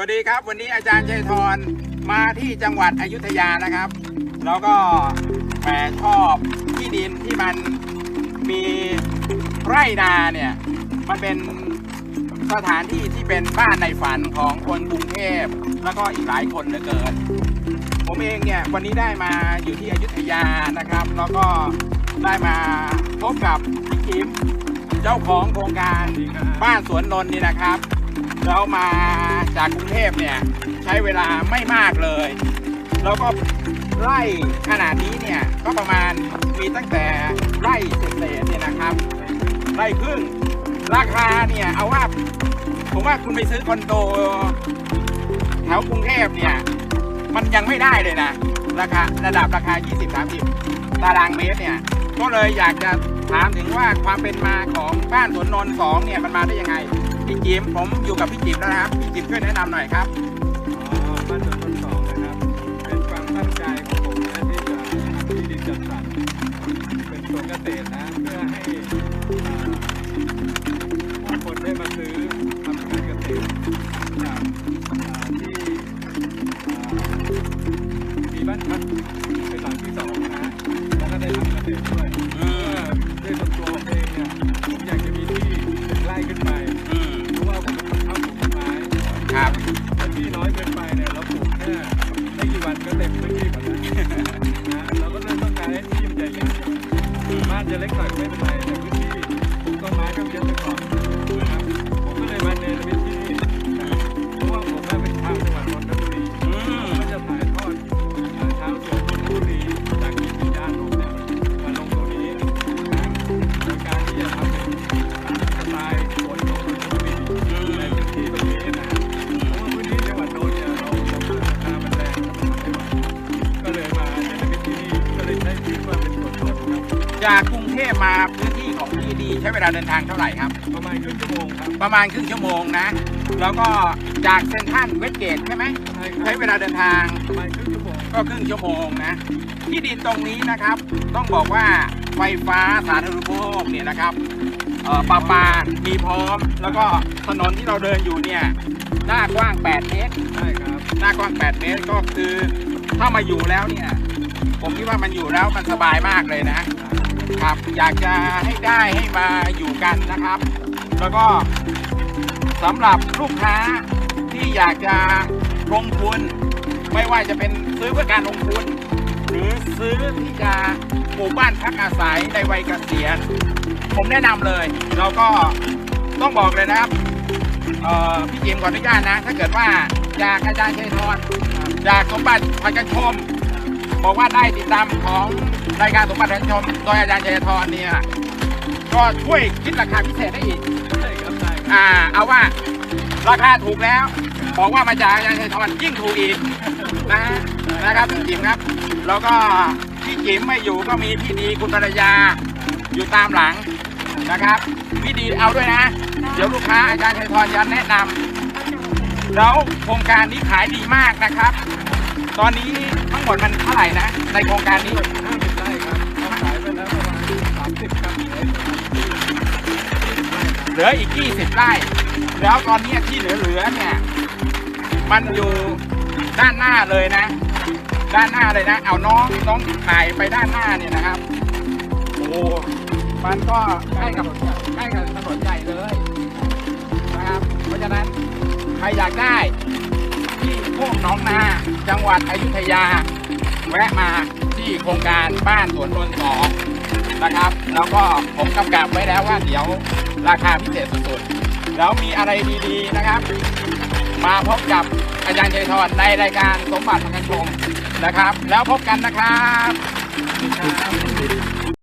วัสดีครับ วันนี้อาจารย์ชัยธรมาที่จังหวัดอยุธยานะครับ แล้วก็แหมชอบที่ดินที่มันมีไร่นาเนี่ยมันเป็นสถานที่ที่เป็นบ้านในฝันของคนกรุงเทพแล้วก็อีกหลายคนเหลือเกิน ผมเองเนี่ยวันนี้ได้มาอยู่ที่อยุธยานะครับ แล้วก็ได้มาพบกับพี่กิมเจ้าของโครงการบ้านสวนนนท์นี่นะครับ เรามาจากกรุงเทพเนี่ยใช้เวลาไม่มากเลย แล้วก็ไร่ขนาดนี้เนี่ยก็ประมาณมีตั้งแต่ไร่เศษเนี่ยนะครับ ไร่ครึ่งราคาเนี่ยเอาว่าผมว่าคุณไปซื้อคอนโดแถวกรุงเทพเนี่ยมันยังไม่ได้เลยนะราคาระดับราคา 20-30 ตารางเมตรเนี่ยก็เลยอยากจะถามถึงว่าความเป็นมาของบ้านสวนนนท์สองเนี่ยมันมาได้ยังไง พี่จิมผมอยู่กับพี่จิมแล้วนะครับพี่จิมช่วยแนะนำหน่อยครับ ครับถ้าที่น้อยเกินไปเนี่ยเราปลูกแค่ไม่กี่วันก็เต็มพื้นที่หมดแล้วนะเราก็เลยต้องการให้ที่มันใหญ่เล็กบ้านจะเล็กหน่อยไม่เป็นไรแต่พื้นที่ปลูกต้นไม้ก็เยอะไปก่อนนะครับผมก็เลยมาเนรมิต จากกรุงเทพมาพื้นที่ของพี่ดีใช้เวลาเดินทางเท่าไหร่ครับ ประมาณครึ่งชั่วโมงครับประมาณครึ่งชั่วโมงนะ แล้วก็จากเซนทรัลเวสเกตใช่ไหมใช่ครัใช้บเวลาเดินทาง ประมาณครึ่งชั่วโมงก็ครึ่งชั่วโมงนะ ที่ดินตรงนี้นะครับ ต้องบอกว่าไฟฟ้าสาธารณูปโภคเนี่ยนะครับเอ่อปลาปามีพร้อม แล้วก็ถนนที่เราเดินอยู่เนี่ยหน้ากว้าง 8 เมตร ใช่ครับหน้ากว้าง 8 เมตรก็คือ ถ้ามาอยู่แล้วเนี่ย ผมคิดว่ามันอยู่แล้วมันสบายมากเลยนะ ครับอยากจะให้ได้ให้มาอยู่กันนะครับ แล้วก็สำหรับลูกค้าที่อยากจะลงทุน ไม่ว่าจะเป็นซื้อเพื่อการลงทุน หรือซื้อที่จะปลูกบ้านพักอาศัยในวัยเกษียณ ผมแนะนำเลย แล้วก็ต้องบอกเลยนะครับพี่จิมขออนุญาตนะ ถ้าเกิดว่าจากอาจารย์ชัยธรจากสมบัติพันกันชม บอกว่าได้ติดตามของรายการสมบัติพันกันชมโดยอาจารย์ชัยธรเนี่ยก็ช่วยคิดราคาพิเศษได้อีกใช่ครับใช่ครับอ่า เอาว่าราคาถูกแล้ว บอกว่ามาจากอาจารย์ชัยธรยิ่งถูกอีกนะฮะนะครับพี่จิ๋มครับ แล้วก็พี่จิ๋มไม่อยู่ก็มีพี่ดีคุณภรรยาอยู่ตามหลังนะครับ พี่ดีเอาด้วยนะ เดี๋ยวลูกค้าอาจารย์ชัยธรจะแนะนำแล้วโครงการนี้ขายดีมากนะครับ ตอนนี้ทั้งหมดมันเท่าไหร่นะ ในโครงการนี้ห้าสิบไร่ครับเราขายไปแล้วประมาณสามสิบครับเหลืออีกกี่สิบไร่ครับเหลืออีก 20 ไร่ แล้วตอนนี้ที่เหลือๆเนี่ย มันอยู่ด้านหน้าเลยนะ ด้านหน้าเลยนะ เอาน้องน้องถ่ายไปด้านหน้าเนี่ยนะครับ โอ้ มันก็ใกล้กับใกล้กับถนนใหญ่เลยนะครับ เพราะฉะนั้นใครอยากได้ หน้องนา จังหวัดอยุธยา แวะมาที่โครงการบ้านสวนนนท์สองนะครับ แล้วก็ผมกำกับไว้แล้วว่าเดี๋ยวราคาพิเศษสุดๆ แล้วมีอะไรดีๆนะครับ มาพบกับอาจารย์ชัยธรในรายการสมบัติประกันชงนะครับ แล้วพบกันนะครับ